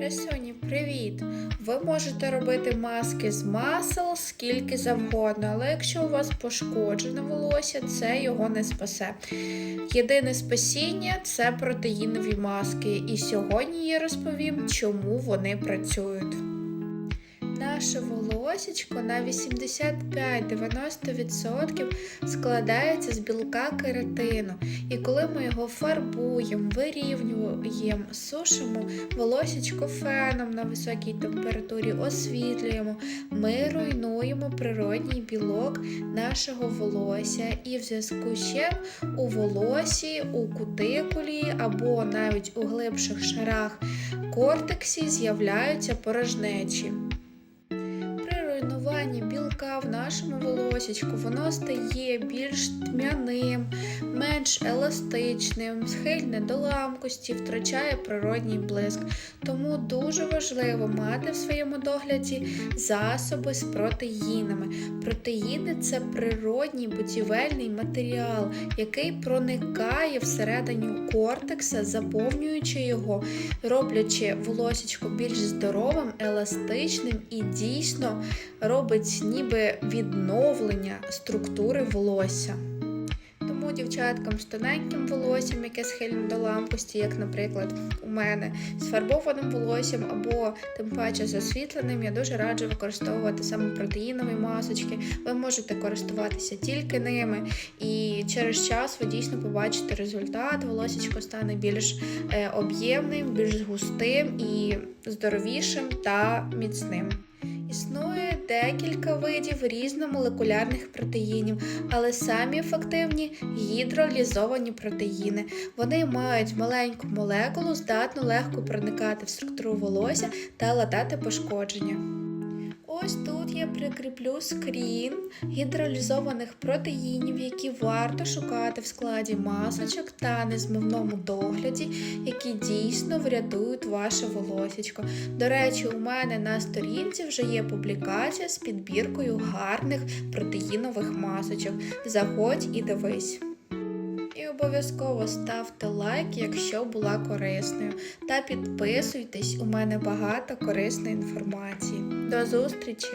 Красуні, привіт! Ви можете робити маски з масел скільки завгодно, але якщо у вас пошкоджене волосся, це його не спасе. Єдине спасіння це протеїнові маски. І сьогодні я розповім, чому вони працюють. Наше волосечко на 85-90% складається з білка кератину. І коли ми його фарбуємо, вирівнюємо, сушимо, волосечко феном на високій температурі освітлюємо, ми руйнуємо природній білок нашого волосся. І в зв'язку з чим у волосі, у кутикулі або навіть у глибших шарах кортексі з'являються порожнечі руйнування білка в нашому волосічку воно стає більш тьмяним, менш еластичним, схильне до ламкості, втрачає природній блиск. Тому дуже важливо мати в своєму догляді засоби з протеїнами. Протеїни це природній будівельний матеріал, який проникає всередині кортекса, заповнюючи його, роблячи волосічко більш здоровим, еластичним і дійсно робить ніби відновлення структури волосся. Тому дівчаткам з тоненьким волоссям, яке схильне до ламкості, як, наприклад, у мене з фарбованим волоссям або тим паче з освітленим, я дуже раджу використовувати саме протеїнові масочки. Ви можете користуватися тільки ними, і через час ви дійсно побачите результат. Волосечко стане більш е, об'ємним, більш густим і здоровішим та міцним. Існує декілька видів різномолекулярних протеїнів, але самі ефективні гідролізовані протеїни. Вони мають маленьку молекулу, здатну легко проникати в структуру волосся та латати пошкодження. Ось тут я прикріплю скрін гідролізованих протеїнів, які варто шукати в складі масочок та незмивному догляді, які дійсно врятують ваше волосечко. До речі, у мене на сторінці вже є публікація з підбіркою гарних протеїнових масочок. Заходь і дивись. Обов'язково ставте лайк, якщо була корисною. Та підписуйтесь, у мене багато корисної інформації. До зустрічі!